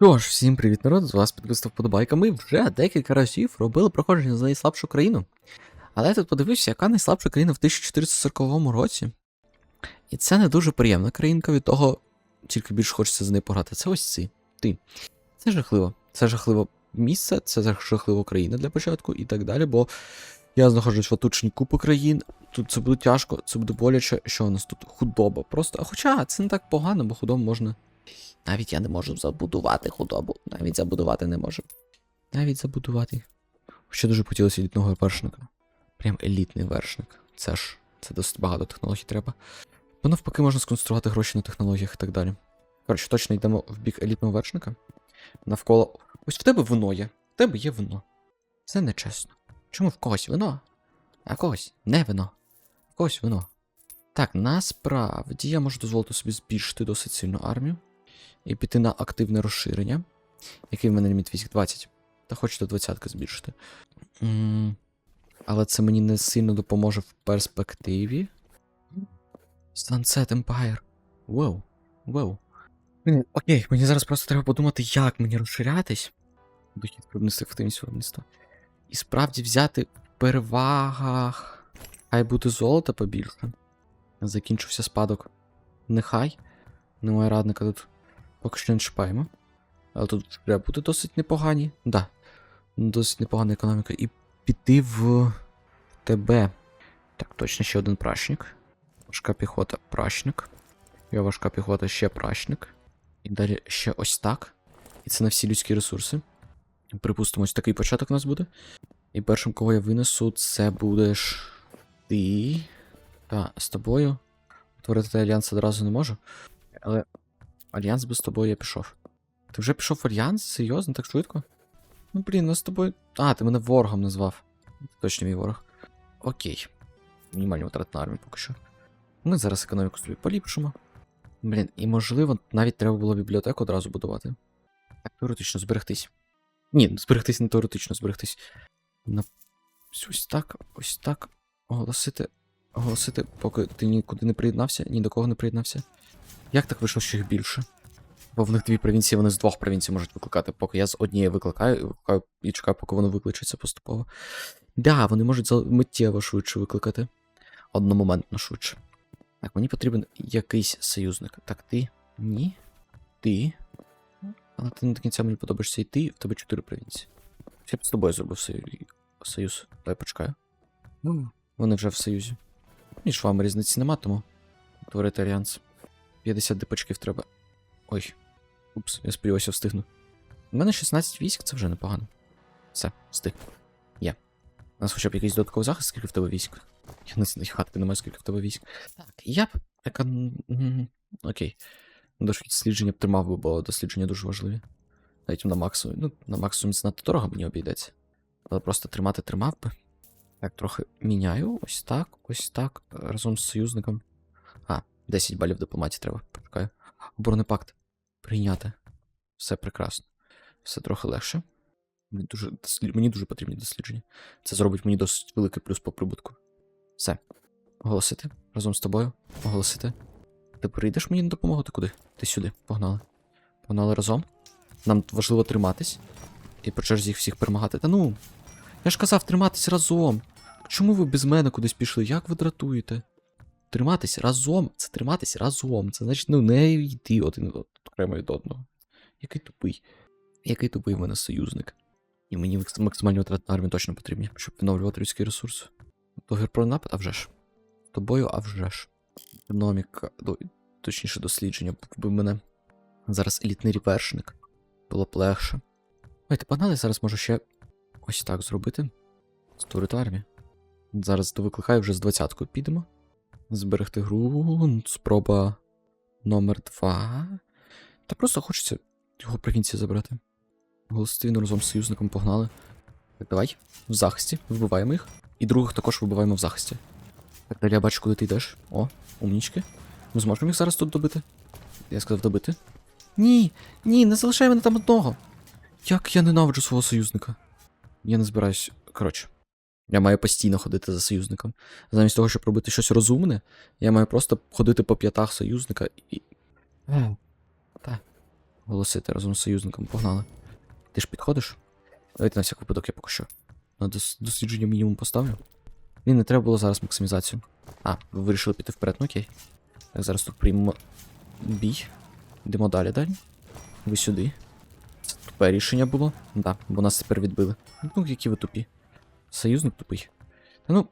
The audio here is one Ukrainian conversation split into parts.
Що ж, всім привіт, народ, з вас підписав Подобайка. Ми вже декілька разів робили проходження за найслабшу країну. Але я тут подивився, яка найслабша країна в 1440 році. І це не дуже приємна країнка, від того тільки більше хочеться за неї пограти. Це ось ці. Ти. Це жахливо. Це жахливе місце, це жахлива країна для початку і так далі, бо я знаходжусь в оточенні купи країн. Тут це буде тяжко, це буде боляче. Що у нас тут? Худоба. Просто. А хоча це не так погано, бо худобу можна навіть я не можу забудувати худобу. Навіть забудувати не можу. Навіть забудувати. Ще дуже хотілося елітного вершника. Прям елітний вершник. Це ж це досить багато технологій треба. Бо навпаки можна сконструювати гроші на технологіях і так далі. Коротше, точно йдемо в бік елітного вершника. Навколо. Ось в тебе вино є. В тебе є вино. Це нечесно. Чому в когось вино? А когось не вино. В когось вино. Так, насправді я можу дозволити собі збільшити досить сильно армію і піти на активне розширення. Який в мене ліміт військ 20. Та хочу до 20 збільшити. Але це мені не сильно допоможе в перспективі. Sunset Empire. Воу. Воу. Окей, мені зараз просто треба подумати, як мені розширятись. Дохід виробництва, ефективність виробництва. І справді взяти в перевагах. Хай буде золота побільше. Закінчився спадок. Нехай. Немає радника тут. Поки що не чіпаємо. Але тут треба бути досить непогані. Да. Досить непогана економіка. І піти в ТБ. Так, точно ще один прачник. Важка піхота прачник. Його важка піхота ще прачник. І далі ще ось так. І це на всі людські ресурси. Припустимо, ось такий початок у нас буде. І першим, кого я винесу, це будеш ти. Та, з тобою. Утворити альянс одразу не можу. Але Альянс би з тобою я пішов. Ти вже пішов в альянс? Серйозно, так швидко? Ну блін, ну з тобою. А, ти мене ворогом назвав. Точно мій ворог. Окей. Мінімальні витрати на армію поки що. Ми зараз економіку собі поліпшимо. Блін, і можливо, навіть треба було бібліотеку одразу будувати. Так, теоретично зберегтись. Ні, зберегтись не теоретично зберегтись. На... Ось так, ось так. Оголосити. Оголосити, поки ти нікуди не приєднався, ні до кого не приєднався. Як так вийшло, що їх більше? Бо в них дві провінції, вони з двох провінцій можуть викликати, поки я з однієї викликаю і викликаю і чекаю, поки воно викличеться поступово. Да, вони можуть миттєво швидше викликати. Одномоментно швидше. Так, мені потрібен якийсь союзник. Так, ти? Ні. Ти. Але ти не до кінця мені подобаєшся і ти, в тебе чотири провінції. Я б з тобою зробив союз. Дай почекаю. Ну, вони вже в союзі. Між вами різниці нема, тому творити альянс. 50 дипачків треба. Ой. Упс, я сподіваюся, встигну. У мене 16 військ, це вже непогано. Все, встиг. Є. У нас хоча б якийсь додатковий захист, скільки в тебе військ. Я не знаю, хатки немає, скільки в тебе військ. Так, я б. М, Окей. Дослідження б тримав би, бо дослідження дуже важливі. Навіть на максимум. Ну, на максимум це надто дорого мені обійдеться. Але просто тримати тримав би. Так, трохи міняю. Ось так, ось так. Разом з союзником. А, 10 балів дипломатії треба. Почекаю. Оборонний пакт. Прийняти. Все прекрасно. Все трохи легше. Мені дуже, мені дуже потрібні дослідження. Це зробить мені досить великий плюс по прибутку. Все. Оголосити. Разом з тобою. Оголосити. Ти прийдеш мені на допомогу? Ти куди? Ти сюди. Погнали. Погнали разом. Нам важливо триматись. І по черзі їх всіх перемагати. Та ну. Я ж казав триматись разом. Чому ви без мене кудись пішли? Як ви дратуєте? Триматись разом. Це триматись разом. Це значить, ну не йти один окремо від одного. Який тупий. Який тупий в мене союзник. І мені макс- максимальні витрати на армію точно потрібні, щоб відновлювати людський ресурс. Договір про напад, а вже ж. Тобою, а вже ж. Економіка, до, точніше, дослідження в мене. Зараз елітний рівершник. Було б легше. Ой, ти погнали, зараз можу ще ось так зробити. Створити армію. Зараз довикликаю вже з двадцяткою підемо. Зберегти гру. Спроба номер 2. Та просто хочеться його провінції забрати. Голостину разом з союзником погнали. Так, давай. В захисті. Вибиваємо їх. І других також вибиваємо в захисті. Так, далі я бачу, куди ти йдеш. О, умнічки. Ми зможемо їх зараз тут добити. Я сказав добити. Ні, ні, не залишай мене там одного. Як я ненавиджу свого союзника. Я не збираюсь. Коротше. Я маю постійно ходити за союзником. Замість того, щоб робити щось розумне, я маю просто ходити по п'ятах союзника і. Так. Голосити разом з союзником. Погнали. Ти ж підходиш? Давайте на всяк випадок я поки що. На дос- дослідження мінімум поставлю. Ні, не треба було зараз максимізацію. А, ви вирішили піти вперед, ну окей. Так, зараз тут приймемо бій. Йдемо далі далі. Ви сюди. Це тупе рішення було. Да, бо нас тепер відбили. Ну, які ви тупі. Союзник тупий. Та ну,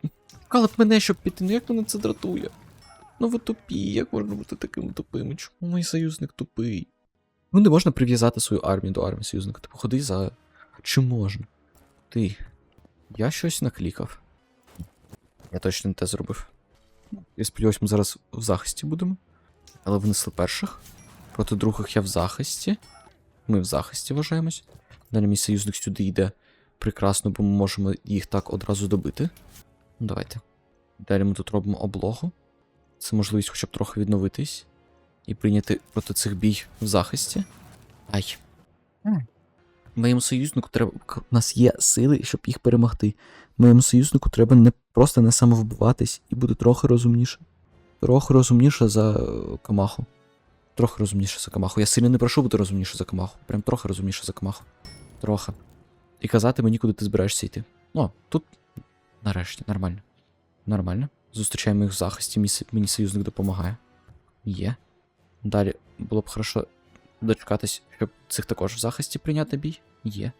кали б мене, щоб піти, ну як мене це дратує? Ну ви тупі, як можна бути таким тупим? Чому мій союзник тупий? Ну не можна прив'язати свою армію до армії союзника. Типу ходи за. Чи можна? Ти. Я щось наклікав. Я точно не те зробив. Я сподіваюся, ми зараз в захисті будемо. Але винесли перших. Проти других я в захисті. Ми в захисті вважаємось. Далі мій союзник сюди йде прекрасно, бо ми можемо їх так одразу добити. Ну, давайте. Далі ми тут робимо облогу. Це можливість хоча б трохи відновитись і прийняти проти цих бій в захисті. Ай. Моєму союзнику треба. У нас є сили, щоб їх перемогти. Моєму союзнику треба не просто не самовбиватись і бути трохи розумніше. Трохи розумніше за Камаху. Трохи розумніше за Камаху. Я сильно не прошу бути розумніше за Камаху. Прям трохи розумніше за Камаху. Трохи. І казати мені, куди ти збираєшся йти. О, тут. Нарешті, нормально. Нормально. Зустрічаємо їх в захисті, мені союзник допомагає. Є. Далі було б хорошо дочекатись, щоб цих також в захисті прийняти бій. Є.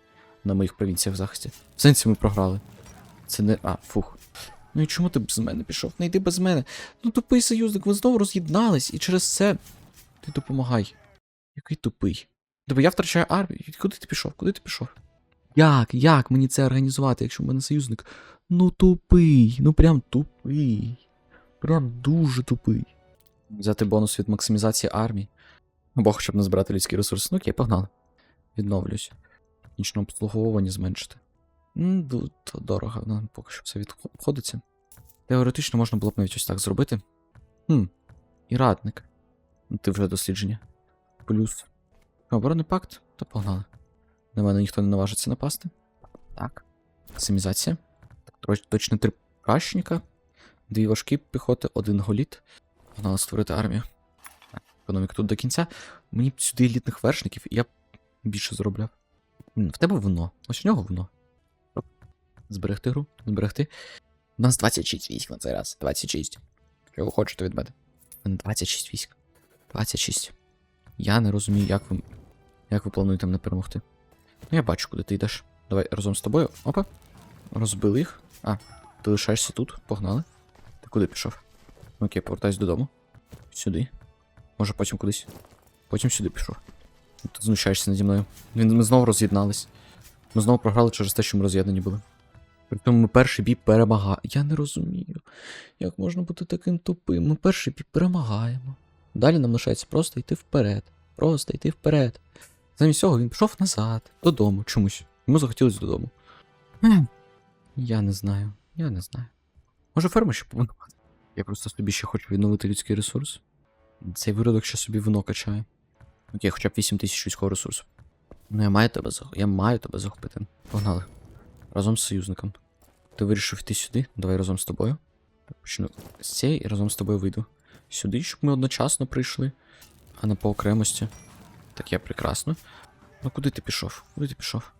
На моїх провінціях в захисті. В сенсі ми програли. Це не. А, фух. Ну і чому ти без мене пішов? Не йди без мене. Ну тупий союзник, ви знову роз'єднались, і через це. Ти допомагай. Який тупий. Тобто я втрачаю армію. Куди ти пішов? Куди ти пішов? Як? Як мені це організувати, якщо в мене союзник? Ну тупий, ну прям тупий. Прям дуже тупий. Взяти бонус від максимізації армії. Або хоча б не збирати людський ресурс. Ну окей, погнали. Відновлюсь. Технічне обслуговування зменшити. То дорого, нам поки що все відхо- обходиться. Теоретично можна було б навіть ось так зробити. Хм, і радник. Ну, Ти вже дослідження. Плюс. Оборонний пакт, то погнали. На мене ніхто не наважиться напасти. Так. Максимізація. Точно три пращника, дві важкі піхоти, один голіт. Погнали створити армію. Так, економіка тут до кінця. Мені б сюди елітних вершників, і я б більше заробляв. В тебе воно. Ось в нього воно. Зберегти гру, зберегти. У нас 26 військ на цей раз. 26. Чого хочете від мене? У мене 26 військ. 26. Я не розумію, як ви. Як ви плануєте мене перемогти. Ну, я бачу, куди ти йдеш. Давай разом з тобою. Опа. Розбили їх. А, ти лишаєшся тут, погнали. Ти куди пішов? Окей, повертайся додому. Сюди. Може потім кудись. Потім сюди пішов. Ти знущаєшся наді мною. Ми знову роз'єднались. Ми знову програли через те, що ми роз'єднані були. При тому ми перший бій перемагаємо. Я не розумію, як можна бути таким тупим. Ми перший бій перемагаємо. Далі нам лишається просто йти вперед. Просто йти вперед. Замість цього він пішов назад, додому чомусь. Йому захотілося додому. Я не знаю, я не знаю. Може ферму ще побудувати? Я просто собі ще хочу відновити людський ресурс. Цей виродок ще собі вино качає. Окей, хоча б 8 тисяч військового ресурсу. Ну я маю тебе зах... Я маю тебе захопити. Погнали. Разом з союзником. Ти вирішив йти сюди, давай разом з тобою. Почну з цієї і разом з тобою вийду. Сюди, щоб ми одночасно прийшли, а не по окремості. Так я прекрасно. Ну куди ти пішов? Куди ти пішов?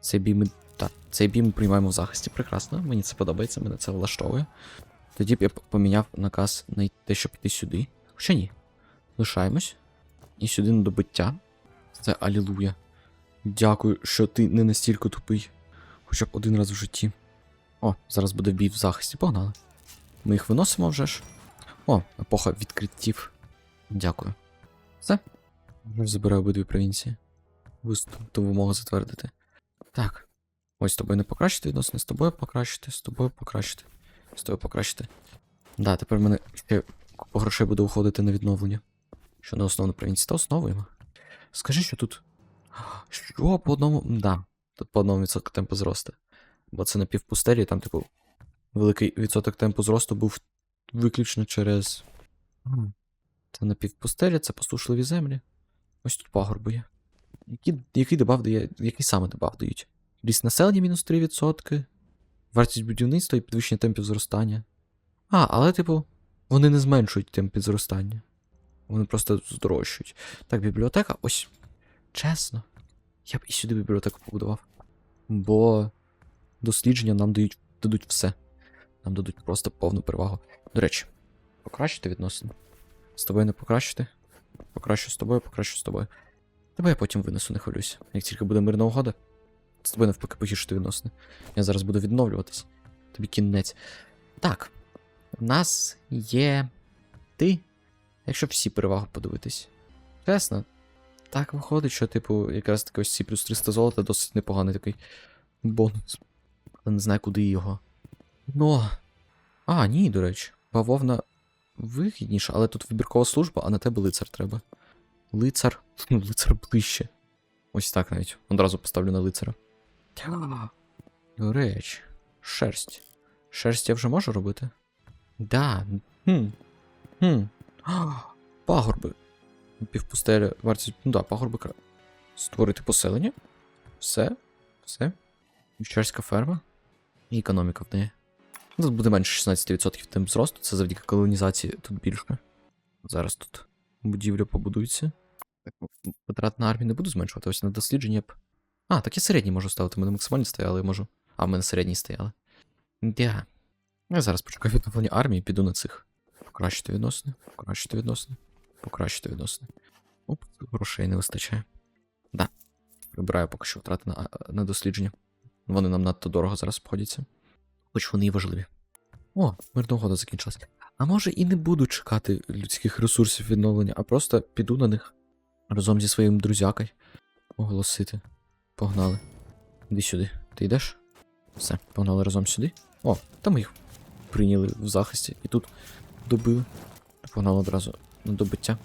Цей бій ми. Так, цей бій ми приймаємо в захисті. Прекрасно. Мені це подобається, мене це влаштовує. Тоді б я поміняв наказ на те, щоб піти сюди. Хоча ні. Лишаємось. І сюди на добиття. Це алілуя. Дякую, що ти не настільки тупий. Хоча б один раз в житті. О, зараз буде бій в захисті. Погнали. Ми їх виносимо вже ж. О, епоха відкриттів. Дякую. Все. Вже забираю обидві провінції. Виступ вимогу затвердити. Так. Ось з тобою не покращити відносини, з тобою покращити, з тобою покращити. З тобою покращити. Да, тепер в мене ще купа грошей буде уходити на відновлення. Що на основну провінцію, та основуємо. Скажи, що тут. Що по одному. Да, тут по одному відсотку темпу зросту. Бо це на півпустелі, там, типу, великий відсоток темпу зросту був виключно через. Це на півпустелі, це посушливі землі. Ось тут пагорби є. Які, який дебаф дає, який саме дебаф дають? Ріст населення мінус 3%, вартість будівництва і підвищення темпів зростання. А, але, типу, вони не зменшують темп зростання. Вони просто здорожчують. Так, бібліотека, ось. Чесно. Я б і сюди бібліотеку побудував. Бо дослідження нам дають, дадуть все. Нам дадуть просто повну перевагу. До речі, покращити відносини. З тобою не покращити. Покращу з тобою, покращу з тобою. Тебе я потім винесу, не хвилюйся. Як тільки буде мирна угода, з тобою навпаки погіршити відносини. Я зараз буду відновлюватись. Тобі кінець. Так. У нас є ти. Якщо всі переваги подивитись. Чесно. Так виходить, що, типу, якраз таки ось ці плюс 300 золота досить непоганий такий бонус. Але не знаю, куди його. Ну. А, ні, до речі. Бавовна вигідніша, але тут вибіркова служба, а на тебе лицар треба. Лицар. Лицар ближче. Ось так навіть. Одразу поставлю на лицара. До речі, шерсть. Шерсть я вже можу робити? Да. Хм. Хм. Пагорби. Півпустеля, вартість. Ну да, пагорби кра. Створити поселення. Все. Все. Вівчарська ферма. І економіка в неї. Ну, Тут буде менше 16% темп зросту, це завдяки колонізації тут більше. Зараз тут будівля побудується. Так, витрат на армію не буду зменшувати, ось на дослідження б. А, так я середній можу ставити. У мене максимальні стояли, я можу. А, в мене середні стояли. Да. Я зараз почекаю відновлення армії, піду на цих. Покращити відносини, покращити відносини, покращити відносини. Оп, грошей не вистачає. Да. Прибираю поки що втрати на, на дослідження. Вони нам надто дорого зараз обходяться. Хоч вони і важливі. О, мирна угода закінчилась. А може і не буду чекати людських ресурсів відновлення, а просто піду на них разом зі своїм друзякою оголосити. Погнали. Іди сюди. Ти йдеш? Все, погнали разом сюди. О, там їх прийняли в захисті і тут добили. Погнали одразу на добиття.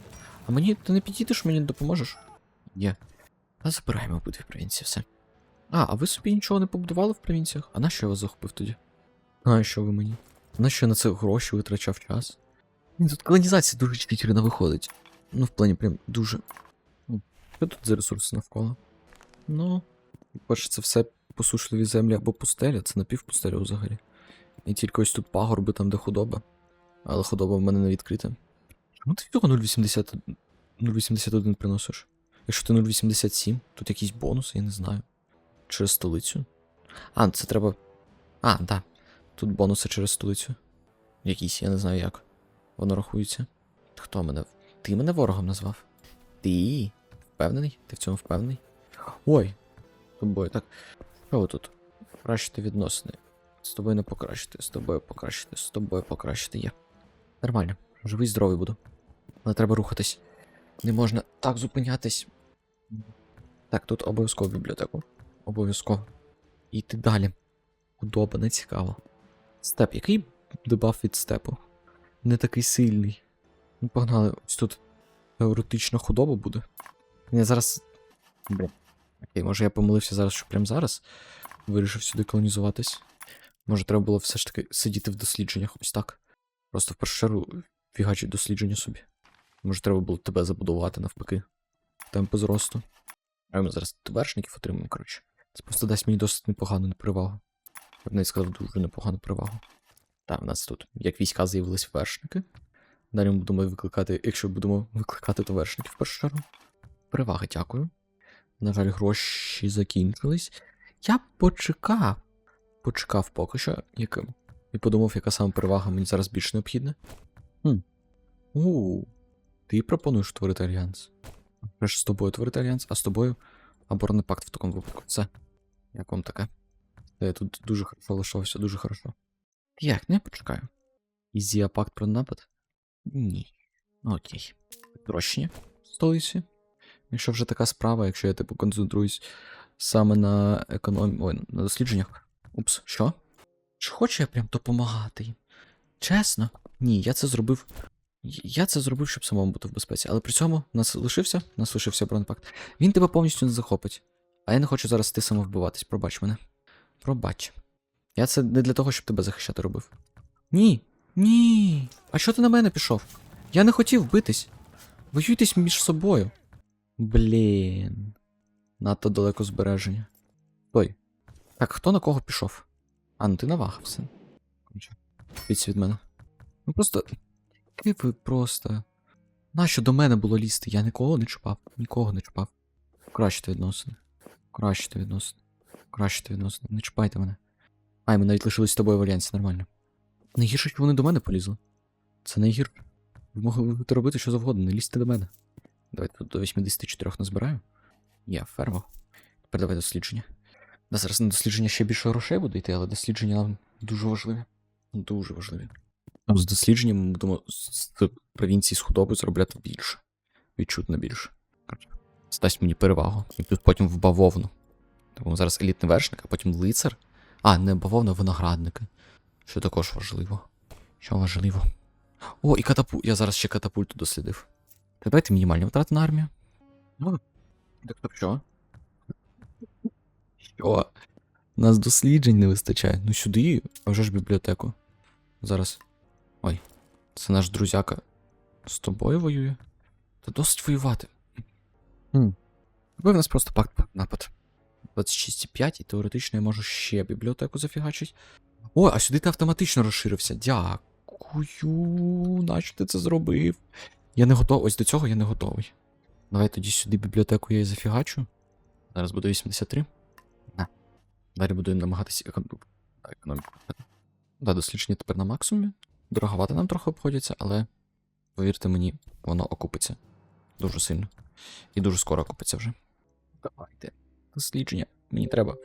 А мені ти не підійдеш, мені допоможеш? Є. А забираємо обидві провінції, все. А, а ви собі нічого не побудували в провінціях? А на що я вас захопив тоді? А що ви мені? На що я на це гроші витрачав час? Ні, тут колонізація дуже читерна виходить. Ну, в плані прям дуже. Ну, Що тут за ресурси навколо? Ну, перше, це все посушливі землі або пустеля, це напівпустеля взагалі. І тільки ось тут пагорби, там, де худоба. Але худоба в мене не відкрита. Чому ти 0,80 0,81 приносиш? Якщо ти 0,87, тут якісь бонуси, я не знаю. Через столицю. А, це треба. А, да. Тут бонуси через столицю. Якісь, я не знаю як. Воно рахується. Хто мене? Ти мене ворогом назвав? Ти? Впевнений? Ти в цьому впевнений? Ой. Тобою, так. Що ви тут? Покращити відносини. З тобою не покращити, з тобою покращити, з тобою покращити є. Нормально. Живий, здоровий буду. Але треба рухатись. Не можна так зупинятись. Так, тут обов'язково бібліотеку. Обов'язково. І йти далі. Худоба, не цікаво. Степ, який дебаф від степу? Не такий сильний. Ну, погнали, ось тут теоретична худоба буде. Я зараз. Блін. Окей, може я помилився зараз, що прямо зараз вирішив сюди колонізуватись. Може, треба було все ж таки сидіти в дослідженнях, ось так. Просто в першу чергу фігачить дослідження собі. Може, треба було тебе забудувати навпаки. Темпи зросту. А ми зараз вершників отримаємо, коротше. Це просто дасть мені досить непогану перевагу. Б сказав, дуже непогану перевагу. Так, в нас тут, як війська з'явились вершники. Далі ми будемо викликати, якщо будемо викликати, то вершників в першу чергу. Переваги, дякую. На жаль, гроші закінчились. Я почекав. Почекав поки що, яким. І подумав, яка саме перевага мені зараз більш необхідна. Хм. У, ти пропонуєш творити альянс. Краще з тобою творити альянс, а з тобою оборонний пакт в такому випадку. Все. Як вам таке? Та я тут дуже хорошо лишався, дуже хорошо. Як, не почекаю. Ізія пакт про напад? Ні. Ну окей. Прощення в столиці. Якщо вже така справа, якщо я типу концентруюсь саме на економі... Ой, на дослідженнях. Упс, що? Чи хочу я прям допомагати їм? Чесно? Ні, я це зробив. Я це зробив, щоб самому бути в безпеці. Але при цьому нас лишився, нас лишився бронепакт. Він тебе повністю не захопить. А я не хочу зараз ти самовбиватись, пробач мене. Пробач. Я це не для того, щоб тебе захищати робив. Ні. Ні. А що ти на мене пішов? Я не хотів битись. Воюйтесь між собою. Блін. Надто далеко збереження. Той. Так, хто на кого пішов? А, ну ти навагався. Відсь від мене. Ну просто. Який ви просто. Нащо до мене було лізти? Я нікого не чіпав, нікого не чіпав. Покращити відносини. Покращити відносини. Покращити відносини. Не чіпайте мене. Ай, ми навіть лишились з тобою в альянсі, нормально. Найгірше, що вони до мене полізли. Це найгірше. Ви могли робити що завгодно, не лізьте до мене. Давайте тут до 84 назбираю. Я фермо. Тепер давай дослідження. Да, зараз на дослідження ще більше грошей буде йти, але дослідження нам дуже важливі. Дуже важливі. Ну, з дослідженням ми будемо з провінції з худоби заробляти більше. Відчутно більше. Дасть мені перевагу. І тут потім в бавовну. Тому зараз елітний вершник, а потім лицар. А, не бавовна, виноградники. Що також важливо. Що важливо. О, і катапульт. Я зараз ще катапульту дослідив. Так давайте мінімальні витрати на армію. Ну, так то що? Що? Нас досліджень не вистачає. Ну сюди, а вже ж бібліотеку. Зараз. Ой, це наш друзяка з тобою воює. Та досить воювати. Хм. Ви в нас просто пакт напад. 26,5 і теоретично я можу ще бібліотеку зафігачить. О, а сюди ти автоматично розширився. Дякую. Нащо ти це зробив? Я не готовий. Ось до цього я не готовий. Давай тоді сюди бібліотеку я і зафігачу. Зараз буде 83. На. Далі буду намагатися економіку. Да, дослідження тепер на максимумі. Дороговато нам трохи обходяться, але повірте мені, воно окупиться. Дуже сильно. І дуже скоро окупиться вже. Давайте. Дослідження. Мені треба.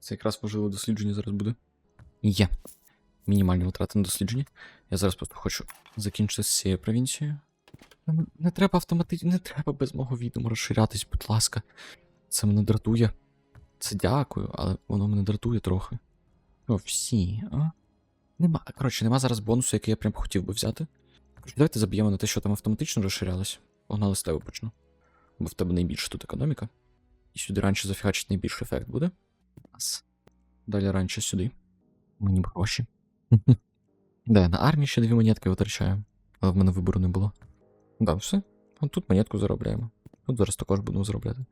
Це якраз важливе дослідження зараз буде. Є. Мінімальні витрати на дослідження. Я зараз просто хочу закінчити з цією провінцією. Не- Не треба автоматично, не треба без мого відома розширятись, будь ласка. Це мене дратує. Це дякую, але воно мене дратує трохи. О, всі, а? Нема. Коротше, нема зараз бонусу, який я прям хотів би взяти. Коротше, давайте заб'ємо на те, що там автоматично розширялось. Погнали з тебе почну. Бо в тебе найбільше тут економіка. І сюди раніше зафігачить найбільший ефект буде. Раз. Далі раніше сюди. Мені б гроші. Да, на армії ще дві монетки витрачаю, але в мене вибору не було. Да, все. От тут монетку заробляємо. Тут зараз також будемо заробляти.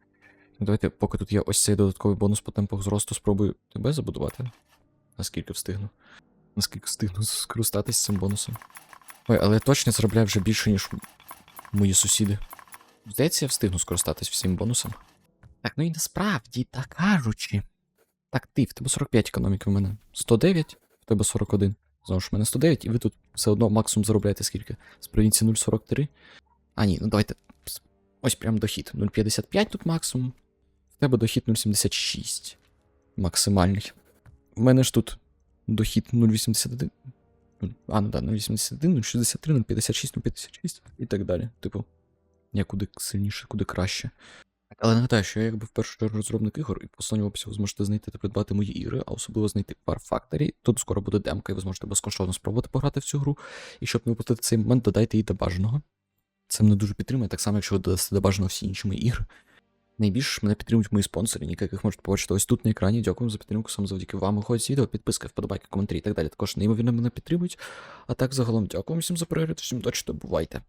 Давайте, поки тут є ось цей додатковий бонус по темпах зросту, спробую тебе забудувати. Наскільки встигну. Наскільки встигну скористатись цим бонусом. Ой, але я точно заробляю вже більше, ніж мої сусіди. Здається, я встигну скористатись всім бонусом. Так, ну і насправді, так кажучи. Так, ти, в тебе 45 економіки в мене. 109, в тебе 41. Знову ж в мене 109, і ви тут все одно максимум заробляєте скільки? З провінції 0,43. А, ні, ну давайте. Ось прям дохід. 0,55 тут максимум. В тебе дохід 0,76. Максимальний. В мене ж тут дохід 0,81. Ну, А, ну да, 0,81, 0,63, 0,56, 0,56 і так далі. Типу, я куди сильніше, куди краще. Але нагадаю, що я якби в першу чергу розробник ігор, і останньому описі ви зможете знайти та придбати мої ігри, а особливо знайти War Factory. Тут скоро буде демка, і ви зможете безкоштовно спробувати пограти в цю гру. І щоб не виплатити цей момент, додайте її до бажаного. Це мене дуже підтримує, так само, якщо ви додасте до бажаного всі інші мої ігри. Найбільше мене підтримують мої спонсори, яких можете побачити ось тут на екрані. Дякую за підтримку, саме завдяки вам виходить відео, підписки, вподобайки, коментарі і так далі. Також неймовірно мене підтримують. А так загалом дякую всім за перегляд, всім точно бувайте.